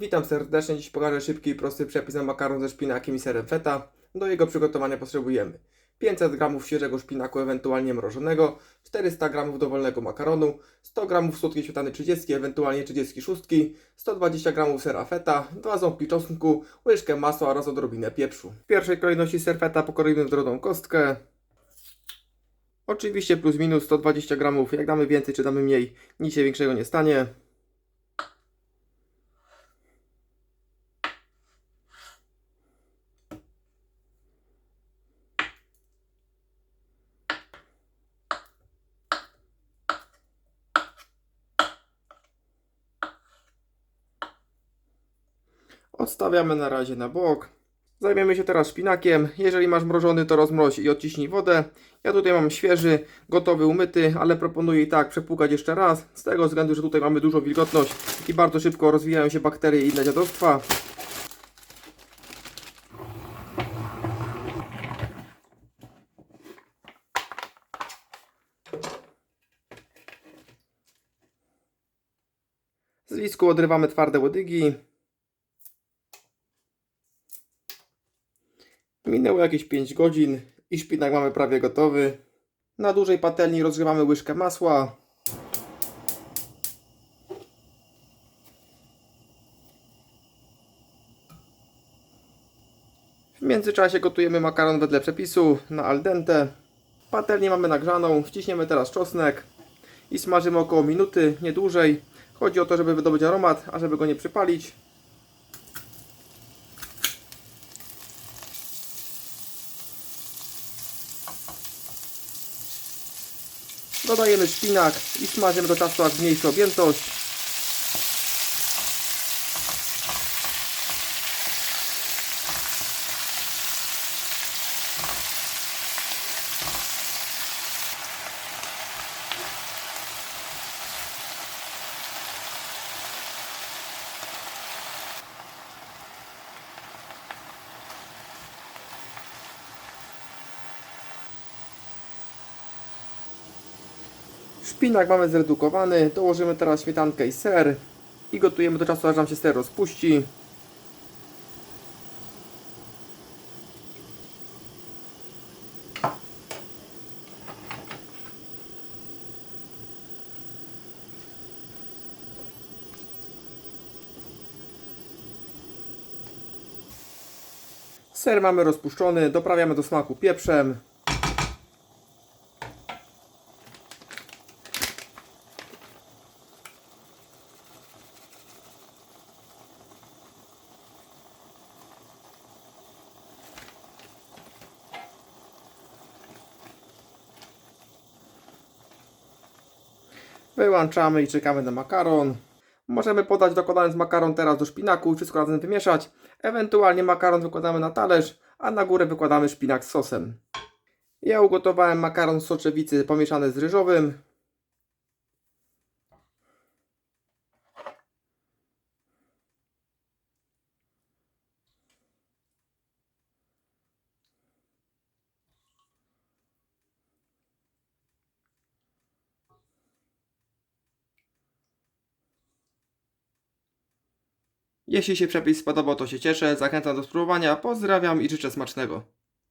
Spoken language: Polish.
Witam serdecznie, dziś pokażę szybki i prosty przepis na makaron ze szpinakiem i serem feta. Do jego przygotowania potrzebujemy 500 g świeżego szpinaku, ewentualnie mrożonego, 400 g dowolnego makaronu, 100 g słodkiej śmietany 30, ewentualnie 36, 120 g sera feta, 2 ząbki czosnku, łyżkę masła oraz odrobinę pieprzu. W pierwszej kolejności ser feta pokroimy w drobną kostkę. Oczywiście plus minus 120 g, jak damy więcej czy damy mniej, nic się większego nie stanie. Odstawiamy na razie na bok. Zajmiemy się teraz szpinakiem. Jeżeli masz mrożony, to rozmroź i odciśnij wodę. Ja tutaj mam świeży, gotowy, umyty, ale proponuję i tak przepłukać jeszcze raz. Z tego względu, że tutaj mamy dużą wilgotność i bardzo szybko rozwijają się bakterie i inne dziadostwa. Z lisku odrywamy twarde łodygi. Minęło jakieś 5 godzin i szpinak mamy prawie gotowy. Na dużej patelni rozgrzewamy łyżkę masła. W międzyczasie gotujemy makaron wedle przepisu na al dente. Patelnię mamy nagrzaną, wciśniemy teraz czosnek i smażymy około minuty, nie dłużej. Chodzi o to, żeby wydobyć aromat, a żeby go nie przypalić. Dodajemy szpinak i smażymy do czasu, aż zmniejszy objętość. Szpinak mamy zredukowany, dołożymy teraz śmietankę i ser i gotujemy do czasu, aż nam się ser rozpuści. Ser mamy rozpuszczony, doprawiamy do smaku pieprzem. Wyłączamy i czekamy na makaron. Możemy podać dokładając makaron teraz do szpinaku i wszystko razem wymieszać. Ewentualnie makaron wykładamy na talerz, a na górę wykładamy szpinak z sosem. Ja ugotowałem makaron z soczewicy pomieszany z ryżowym. Jeśli się przepis spodobał, to się cieszę. Zachęcam do spróbowania. Pozdrawiam i życzę smacznego.